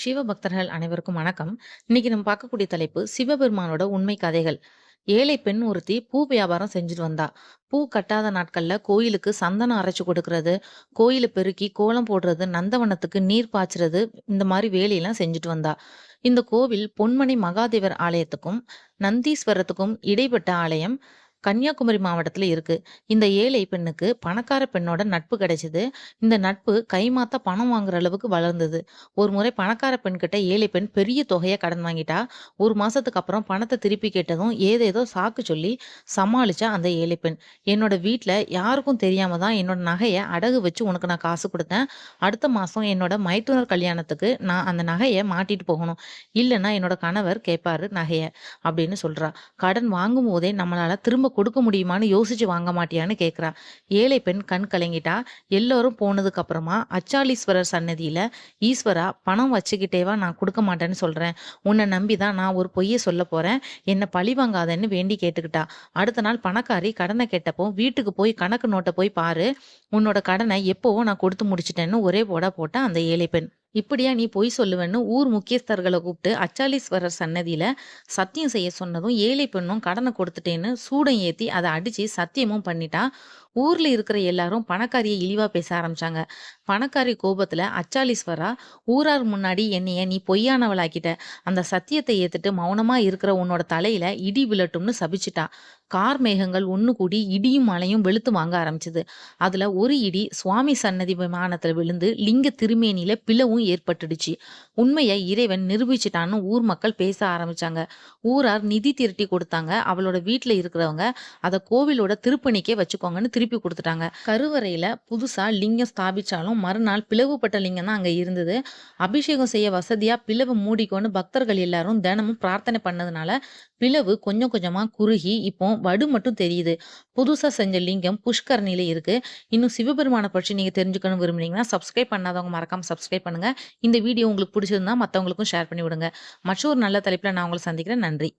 சிவபக்தர்கள் அனைவருக்கும் வணக்கம். இன்னைக்கு நம்ம பார்க்கக்கூடிய தலைப்பு சிவபெருமானோட உண்மை கதைகள். ஏழை பெண் ஒருத்தி பூ வியாபாரம் செஞ்சுட்டு வந்தா. பூ கட்டாத நாட்கள்ல கோயிலுக்கு சந்தனம் அரைச்சு கொடுக்கறது, கோயிலை பெருக்கி கோலம் போடுறது, நந்தவனத்துக்கு நீர் பாய்ச்சுறது இந்த மாதிரி வேலையெல்லாம் செஞ்சுட்டு வந்தா. இந்த கோவில் பொன்மணி மகாதேவர் ஆலயத்துக்கும், நந்தீஸ்வரத்துக்கும் இடைப்பட்ட ஆலயம். கன்னியாகுமரி மாவட்டத்தில் இருக்கு. இந்த ஏழை பெண்ணுக்கு பணக்கார பெண்ணோட நட்பு கிடைச்சது. இந்த நட்பு கைமாத்த பணம் வாங்குற அளவுக்கு வளர்ந்தது. ஒரு முறை பணக்கார பெண்கிட்ட ஏழை பெண் பெரிய தொகையை கடன் வாங்கிட்டா. ஒரு மாசத்துக்கு அப்புறம் பணத்தை திருப்பி கேட்டதும் ஏதேதோ சாக்கு சொல்லி சமாளிச்சா அந்த ஏழை பெண். என்னோட வீட்டில் யாருக்கும் தெரியாம தான் என்னோட நகையை அடகு வச்சு உனக்கு நான் காசு கொடுத்தேன் அடுத்த மாசம் என்னோட மைத்துனர் கல்யாணத்துக்கு நான் அந்த நகையை மாட்டிட்டு போகணும். இல்லைன்னா என்னோட கணவர் கேட்பாரு நகையை அப்படின்னு சொல்றா. கடன் வாங்கும்போதே நம்மளால திரும்ப கொடுக்க முடியுமான்னு யோசிச்சு வாங்க மாட்டியான்னு கேட்குறா ஏழை பெண் கண் கலங்கிட்டா. எல்லோரும் போனதுக்கு அப்புறமா அச்சாலீஸ்வரர் சன்னதியில ஈஸ்வரா பணம் வச்சுக்கிட்டேவா நான் கொடுக்க மாட்டேன்னு சொல்றேன். உன்னை நம்பி தான் நான் ஒரு பொய்யை சொல்லப் போறேன். என்னை பழி வாங்காதன்னு வேண்டி கேட்டுக்கிட்டா. அடுத்த நாள் பணக்காரி கடனை கேட்டப்போ வீட்டுக்கு போய் கணக்கு நோட்டை போய் பாரு. உன்னோட கடனை எப்போவோ நான் கொடுத்து முடிச்சிட்டேன்னு ஒரே போட போட்டா அந்த ஏழை பெண். இப்படியா நீ பொய் சொல்லுவேன்னு ஊர் முக்கியஸ்தர்களை கூப்பிட்டு அச்சாலீஸ்வரர் சன்னதியில சத்தியம் செய்ய சொன்னதும் ஏழை பெண்ணும் கடனை கொடுத்துட்டேன்னு சூடம் ஏத்தி அதை அடிச்சு சத்தியமும் பண்ணிட்டா. ஊர்ல இருக்கிற எல்லாரும் பணக்காரியை இழிவா பேச ஆரம்பிச்சாங்க. பணக்காரி கோபத்துல அச்சாலீஸ்வரா ஊரார் முன்னாடி என்னைய நீ பொய்யானவளாக்கிட்ட. அந்த சத்தியத்தை ஏத்துட்டு மௌனமா இருக்கிற உன்னோட தலையில இடி விழட்டும்னு சபிச்சிட்டா கார் மேகங்கள் ஒன்று கூடி இடியும் மழையும் வெளுத்து வாங்க ஆரம்பிச்சது. அதுல ஒரு இடி சுவாமி சன்னதி விமானத்துல விழுந்து லிங்க திருமேனியில பிளவும் ஏற்பட்டுடுச்சு. உண்மைய இறைவன் நிரூபிச்சிட்டான்னு ஊர் மக்கள் பேச ஆரம்பிச்சாங்க. ஊரார் நிதி திரட்டி கொடுத்தாங்க. அவளோட வீட்டுல இருக்கிறவங்க அத கோவிலோட திருப்பணிக்கே வச்சுக்கோங்கன்னு திருப்பி கொடுத்துட்டாங்க கருவறையில புதுசா லிங்கம் ஸ்தாபிச்சாலும் மறுநாள் பிளவுபட்ட லிங்கம் தான் அங்க இருந்தது. அபிஷேகம் செய்ய வசதியா பிளவு மூடிக்கோன்னு பக்தர்கள் எல்லாரும் தினமும் பிரார்த்தனை பண்ணதுனால பிளவு கொஞ்சம் கொஞ்சமா குறுகி இப்போ வடு மட்டும் தெரியுது. புதுசா செஞ்ச லிங்கம் புஷ்கரணியில இருக்கு. இன்னும் சிவபெருமான பற்றி நீங்க தெரிஞ்சுக்கணும் விரும்புனீங்கன்னா சப்ஸ்கிரைப் பண்ணாதவங்க மறக்காம சப்ஸ்கிரைப் பண்ணுங்க. இந்த வீடியோ உங்களுக்கு பிடிச்சிருந்தா மற்றவங்களுக்கும் ஷேர் பண்ணி விடுங்க. மற்றொரு நல்ல தலைப்புல நான் உங்களை சந்திக்கிறேன். நன்றி.